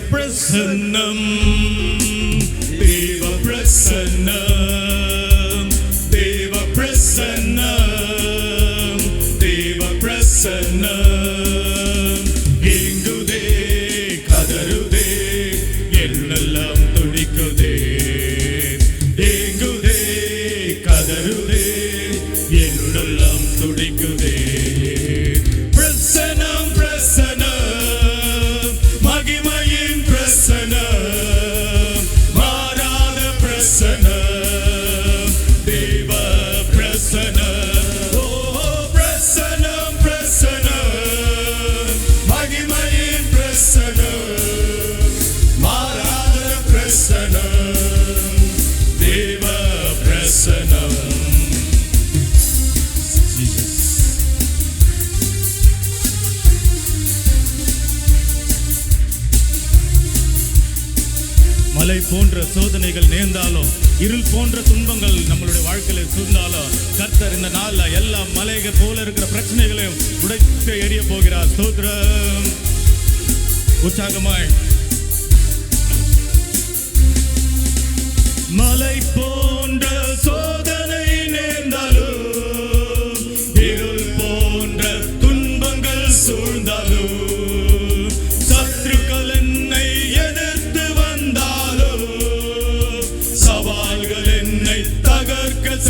பிரசன்னம் தேவ பிரசன்னம் தேவ பிரசன்னம் தேவ பிரசன்னம் எங்குதே கதறுதே என்னெல்லாம் துடிக்குதே எங்குதே கதருதே என்னெல்லாம் துடிக்குதே மலை போன்ற சோதனைகள் நேர்ந்தாலும் இருள் போன்ற துன்பங்கள் நம்மளுடைய வாழ்க்கையில சூழ்ந்தாலும் கர்த்தர் இந்த நாள்ல எல்லா மலைகள் போல இருக்கிற பிரச்சனைகளையும் உடைத்து எரிய போகிறார். ஸ்தோத்திரம். உற்சாகமாய். மலை போ தகர்க்க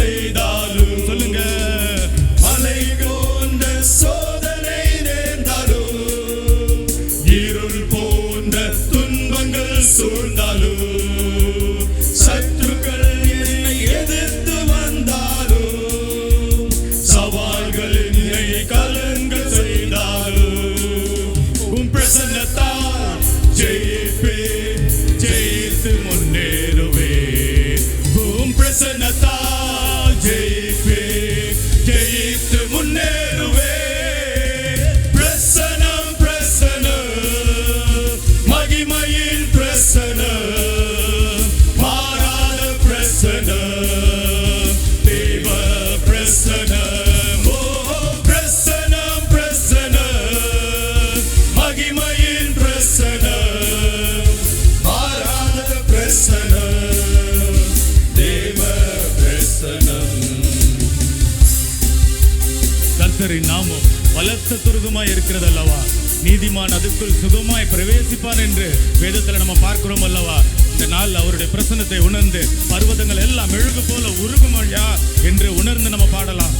சுகமாய் இருக்கிறது அல்லவா நீதிமான் அதுக்குள் சுகமாய் பிரவேசிப்பான் என்று வேதத்தில் நம்ம பார்க்கிறோம் அல்லவா இந்த நாள் அவருடைய பிரசனத்தை உணர்ந்து பர்வதங்கள் எல்லாம் மெழுகு போல உருகுமழியா என்று உணர்ந்து நம்ம பாடலாம்.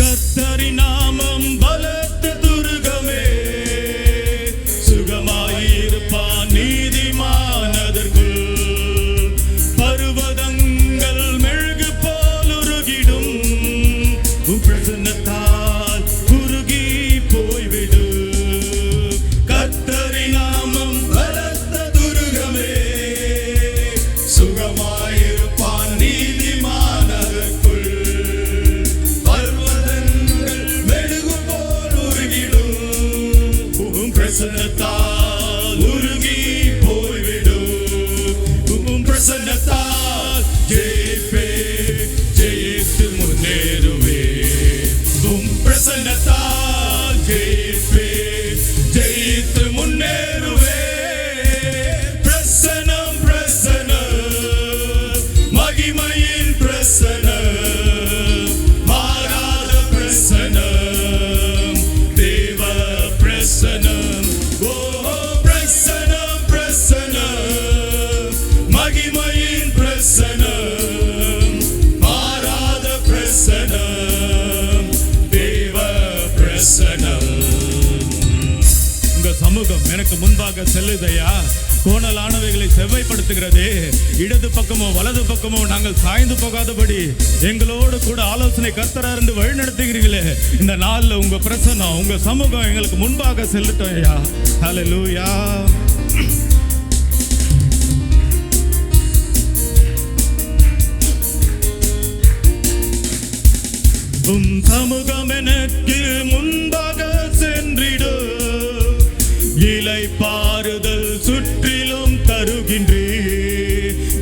கத்தரி நாமம் பலத்த துருகமே. പ്രസന്നത്താൽ ഉരുകി പോയിവിടും. ഉം പ്രസന്നത്താൽ ജയിപ്പേ ജയിച്ച് മുന്നേറുവേ. ഉം പ്രസന്നത്താൽ ജയിപ്പേ ജയിച്ച് உனக்கு முன்பாக செல்லுதையா? கோணலானவைகளை செவ்வைப்படுத்துகிறது. இடது பக்கமோ வலது பக்கமோ நாங்கள் சாய்ந்து போகாதபடி எங்களோடு கூட ஆலோசனை கர்த்தரா இருந்து வழி நடத்துகிறீர்களே இந்த நாளில் உங்க பிரசனம் உங்க சமூகம் எங்களுக்கு முன்பாக செல்லட்டும் ஐயா. ஹalleluya உம் சமூகம் எனக்கு முன்பாக சென்றிடும் இலை பாறுதல் சுற்றிலும் தருகின்றே.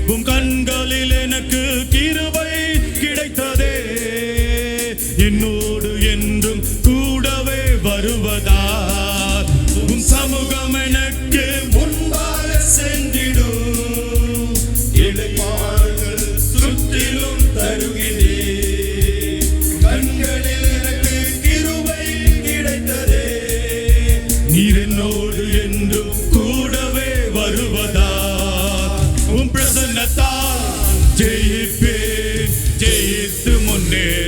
உம் கண்களில் எனக்கு கிருபை கிடைத்ததே. இன்னும் இயேசு முன்னே.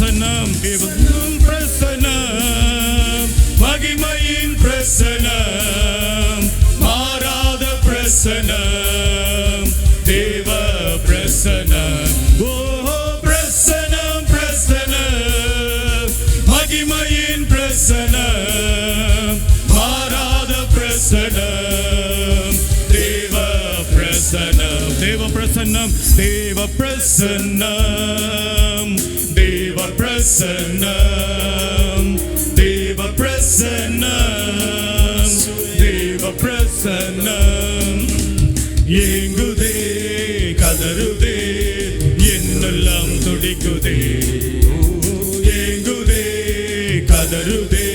பிரசனம் தேவன் பிரசனம் மகிமையின் பிரசனம் மாறாத பிரசனம் தேவ பிரசனம் ஓ பிரசன்னம் பிரசன்னம் மகிமையின் பிரசன்னம் மாறாத பிரசன்னம் தேவ பிரசன்னம். தேவ பிரசன்னம் தேவ பிரசன்னம். பிரசன்னம் தேவ பிரசன்னம் தேவ பிரசன்னம் ஏங்குதே கதறுதே என்னெல்லாம் துடிக்குதே. ஏங்குதே கதறுதே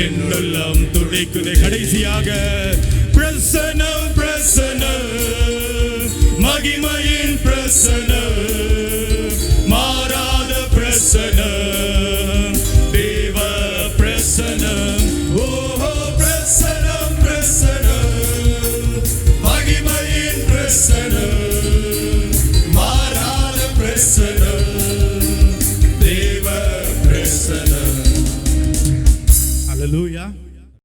என்னெல்லாம் துடிக்குதே. கடைசியாக பிரசனம் பிரசனம் மகிமையின் பிரசனம்